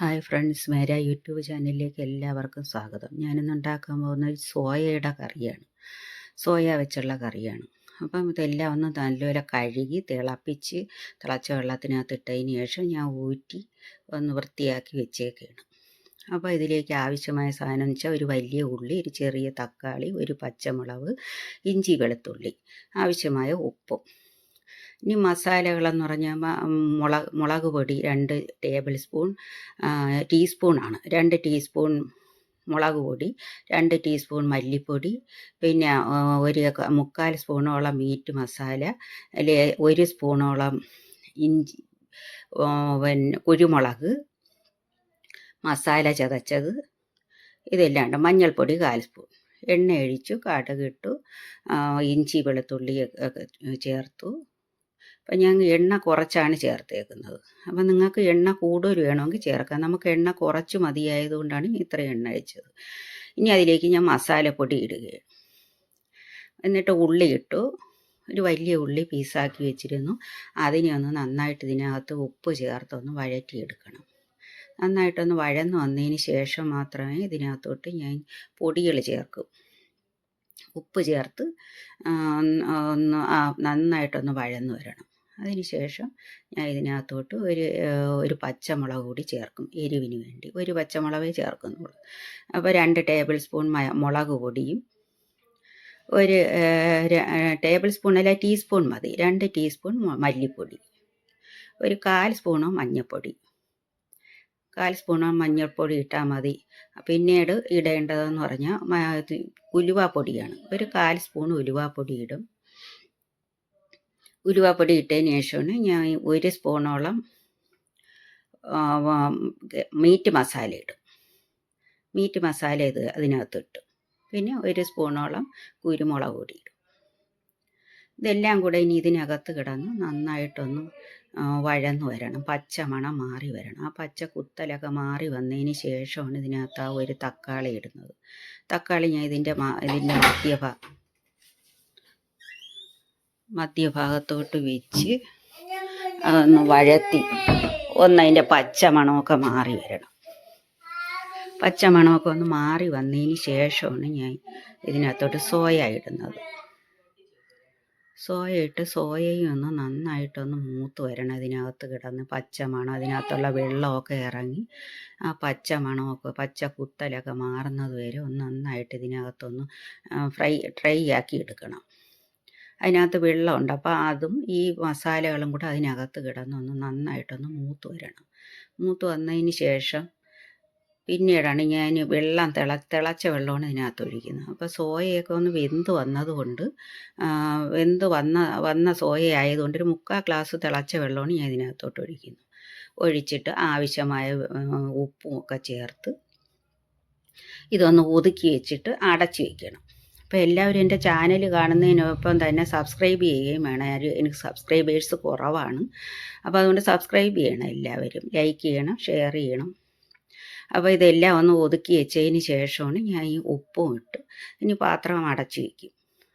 Hi friends മേര YouTube ചാനലിലേക്ക് എല്ലാവർക്കും സ്വാഗതം. ഞാനിന്ന് ഉണ്ടാക്കാൻ പോകുന്ന ഒരു സോയയുടെ കറിയാണ്. സോയ വെച്ചുള്ള കറിയാണ്. അപ്പം ഇതെല്ലാം ഒന്ന് നല്ലപോലെ കഴുകി തിളപ്പിച്ച് തിളച്ച വെള്ളത്തിനകത്ത് ഇട്ടതിന് ശേഷം ഞാൻ ഊറ്റി ഒന്ന് വൃത്തിയാക്കി വെച്ചേക്കാണ്. അപ്പോൾ ഇതിലേക്ക് ആവശ്യമായ സാധനം എന്ന് വെച്ചാൽ ഒരു വലിയ ഉള്ളി ഒരു ചെറിയ തക്കാളി ഒരു പച്ചമുളക് ഇഞ്ചി വെളുത്തുള്ളി ആവശ്യമായ ഉപ്പും ഇനി മസാലകളെന്ന് പറഞ്ഞാൽ മുളക് മുളക് പൊടി രണ്ട് ടേബിൾ സ്പൂൺ ടീസ്പൂണാണ് രണ്ട് ടീസ്പൂൺ മുളക് പൊടി രണ്ട് ടീസ്പൂൺ മല്ലിപ്പൊടി പിന്നെ ഒരു മുക്കാൽ സ്പൂണോളം മീറ്റ് മസാല അല്ലെ ഒരു സ്പൂണോളം ഇഞ്ചി പിന്നെ കുരുമുളക് മസാല ചതച്ചത് ഇതെല്ലാം ഉണ്ട്. മഞ്ഞൾപ്പൊടി കാൽ സ്പൂൺ എണ്ണ ഒഴിച്ചു കടുകിട്ടു ഇഞ്ചി വെളുത്തുള്ളി ചേർത്തു. അപ്പം ഞാൻ എണ്ണ കുറച്ചാണ് ചേർത്തേക്കുന്നത്. അപ്പം നിങ്ങൾക്ക് എണ്ണ കൂടുതൽ വേണമെങ്കിൽ ചേർക്കാം. നമുക്ക് എണ്ണ കുറച്ച് മതിയായതുകൊണ്ടാണ് ഇത്ര എണ്ണ അഴിച്ചത് ഇനി അതിലേക്ക് ഞാൻ മസാലപ്പൊടി ഇടുകയാണ്. എന്നിട്ട് ഉള്ളി ഇട്ടു. ഒരു വലിയ ഉള്ളി പീസാക്കി വെച്ചിരുന്നു. അതിനെ ഒന്ന് നന്നായിട്ട് ഇതിനകത്ത് ഉപ്പ് ചേർത്തൊന്ന് വഴറ്റിയെടുക്കണം. നന്നായിട്ടൊന്ന് വഴന്ന് വന്നതിന് ശേഷം മാത്രമേ ഇതിനകത്തോട്ട് ഞാൻ പൊടികൾ ചേർക്കും. ഉപ്പ് ചേർത്ത് ഒന്ന് നന്നായിട്ടൊന്ന് വഴന്ന് വരണം. അതിന് ശേഷം ഞാൻ ഇതിനകത്തോട്ട് ഒരു ഒരു പച്ചമുളക് കൂടി ചേർക്കും എരിവിന് വേണ്ടി. ഒരു പച്ചമുളകേ ചേർക്കുന്നുള്ളൂ. അപ്പോൾ രണ്ട് ടേബിൾ സ്പൂൺ മുളക് പൊടിയും ഒരു ടേബിൾ സ്പൂൺ അല്ല ടീസ്പൂൺ മതി. രണ്ട് ടീസ്പൂൺ മല്ലിപ്പൊടി. ഒരു കാൽ സ്പൂണോ മഞ്ഞൾപ്പൊടി കാൽ സ്പൂണോ മഞ്ഞൾപ്പൊടി ഇട്ടാൽ മതി. പിന്നീട് ഇടേണ്ടതെന്ന് പറഞ്ഞാൽ ഉലുവാപ്പൊടിയാണ് ഒരു കാൽ സ്പൂൺ ഉലുവാപ്പൊടി ഇടും. ഉലുവാപ്പൊടി ഇട്ടതിന് ശേഷമാണ് ഞാൻ ഒരു സ്പൂണോളം മീറ്റ് മസാല ഇടും. മീറ്റ് മസാല ഇത് അതിനകത്ത് പിന്നെ ഒരു സ്പൂണോളം കുരുമുളക് പൊടി ഇടും. ഇതെല്ലാം കൂടെ ഇനി ഇതിനകത്ത് കിടന്ന് നന്നായിട്ടൊന്ന് വഴന്നു വരണം. പച്ച മണം മാറി വരണം. ആ പച്ച കുത്തലൊക്കെ മാറി വന്നതിന് ശേഷമാണ് ഇതിനകത്ത് ആ ഒരു തക്കാളി ഇടുന്നത്. തക്കാളി ഞാൻ ഇതിന്റെ ഇതിന്റെ മധ്യഭാഗം മധ്യഭാഗത്തോട്ട് വെച്ച് അതൊന്ന് വഴത്തി. ഒന്നതിന്റെ പച്ചമണമൊക്കെ മാറി വരണം. പച്ചമണമൊക്കെ ഒന്ന് മാറി വന്നതിന് ശേഷമാണ് ഞാൻ ഇതിനകത്തോട്ട് സോയ ഇടുന്നത്. സോയ ഇട്ട് സോയയും ഒന്ന് നന്നായിട്ടൊന്ന് മൂത്ത് വരണം ഇതിനകത്ത് കിടന്ന് പച്ചമണം അതിനകത്തുള്ള വെള്ളമൊക്കെ ഇറങ്ങി ആ പച്ചമണമൊക്കെ പച്ച കുത്തലൊക്കെ മാറുന്നത് വരെ ഒന്ന് നന്നായിട്ട് ഇതിനകത്തൊന്ന് ഫ്രൈ ഡ്രൈ ആക്കി എടുക്കണം. അതിനകത്ത് വെള്ളമുണ്ട്. അപ്പോൾ അതും ഈ മസാലകളും കൂടെ അതിനകത്ത് കിടന്നൊന്ന് നന്നായിട്ടൊന്ന് മൂത്ത് വരണം. മൂത്ത് വന്നതിന് ശേഷം പിന്നീടാണ് ഞാൻ വെള്ളം തിള തിളച്ച വെള്ളമാണ് ഇതിനകത്ത് ഒഴിക്കുന്നത്. അപ്പോൾ സോയയൊക്കെ ഒന്ന് വെന്ത് വന്നതുകൊണ്ട് വെന്ത് വന്ന വന്ന സോയ ആയതുകൊണ്ട് ഒരു മുക്കാൽ ഗ്ലാസ് തിളച്ച വെള്ളമാണ് ഞാൻ ഇതിനകത്തോട്ട് ഒഴിക്കുന്നത് ഒഴിച്ചിട്ട് ആവശ്യമായ ഉപ്പും ഒക്കെ ചേർത്ത് ഇതൊന്ന് ഒതുക്കി വെച്ചിട്ട് അടച്ചു വയ്ക്കണം അപ്പോൾ എല്ലാവരും എന്റെ ചാനൽ കാണുന്നതിനൊപ്പം തന്നെ സബ്സ്ക്രൈബ് ചെയ്യുകയും വേണം. എനിക്ക് സബ്സ്ക്രൈബേഴ്സ് കുറവാണ്. അപ്പോൾ അതുകൊണ്ട് സബ്സ്ക്രൈബ് ചെയ്യണം എല്ലാവരും. ലൈക്ക് ചെയ്യണം ഷെയർ ചെയ്യണം. അപ്പോൾ ഇതെല്ലാം ഒന്ന് ഒതുക്കി വെച്ചതിന് ശേഷമാണ് ഞാൻ ഈ ഉപ്പും ഇട്ട് ഇനി പാത്രം അടച്ചു വയ്ക്കും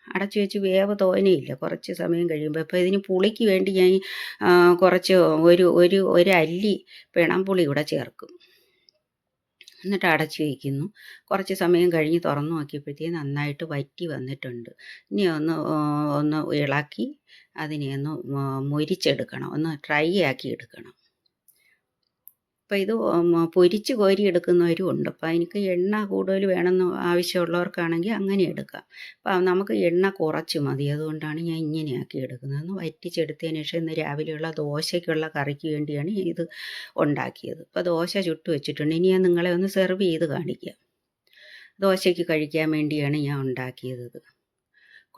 അടച്ചു വെച്ച് വേവ് തോനെയില്ല. കുറച്ച് സമയം കഴിയുമ്പോൾ അപ്പോൾ ഇതിന് പുളിക്ക് വേണ്ടി ഞാൻ കുറച്ച് ഒരു ഒരു ഒരു അല്ലി പിണം പുളി കൂടെ ചേർക്കും. എന്നിട്ട് അടച്ചു വയ്ക്കുന്നു കുറച്ച് സമയം കഴിഞ്ഞ് തുറന്നു നോക്കിയപ്പോഴത്തേക്ക് നന്നായിട്ട് വറ്റി വന്നിട്ടുണ്ട്. ഇനി ഒന്ന് ഒന്ന് ഇളക്കി അതിനെ ഒന്ന് മൊരിച്ചെടുക്കണം. ഒന്ന് ഡ്രൈ ആക്കി എടുക്കണം. അപ്പോൾ ഇത് പൊരിച്ച് കോരി എടുക്കുന്നവരും ഉണ്ട്. അപ്പോൾ എനിക്ക് എണ്ണ കൂടുതൽ വേണമെന്ന് ആവശ്യമുള്ളവർക്കാണെങ്കിൽ അങ്ങനെ എടുക്കാം. അപ്പോൾ നമുക്ക് എണ്ണ കുറച്ച് മതി. അതുകൊണ്ടാണ് ഞാൻ ഇങ്ങനെയാക്കി എടുക്കുന്നത്. ഒന്ന് വറ്റിച്ചെടുത്തതിന് ശേഷം ഇന്ന് രാവിലെയുള്ള ദോശയ്ക്കുള്ള കറിക്ക് വേണ്ടിയാണ് ഇത് ഉണ്ടാക്കിയത്. അപ്പോൾ ദോശ ചുട്ട് വെച്ചിട്ടുണ്ട്. ഇനി ഞാൻ നിങ്ങളെ ഒന്ന് സെർവ് ചെയ്ത് കാണിക്കാം. ദോശയ്ക്ക് കഴിക്കാൻ വേണ്ടിയാണ് ഞാൻ ഉണ്ടാക്കിയത്.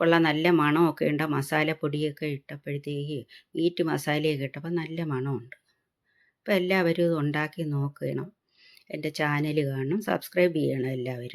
കൊള്ള. നല്ല മണമൊക്കെ ഉണ്ട്. മസാലപ്പൊടിയൊക്കെ ഇട്ടപ്പോഴത്തേക്ക് മീറ്റ് മസാലയൊക്കെ ഇട്ടപ്പോൾ നല്ല മണമുണ്ട്. അപ്പോൾ എല്ലാവരും ഇത് ഉണ്ടാക്കി നോക്കണം. എന്റെ ചാനൽ കാണണം സബ്സ്ക്രൈബ് ചെയ്യണം എല്ലാവരും.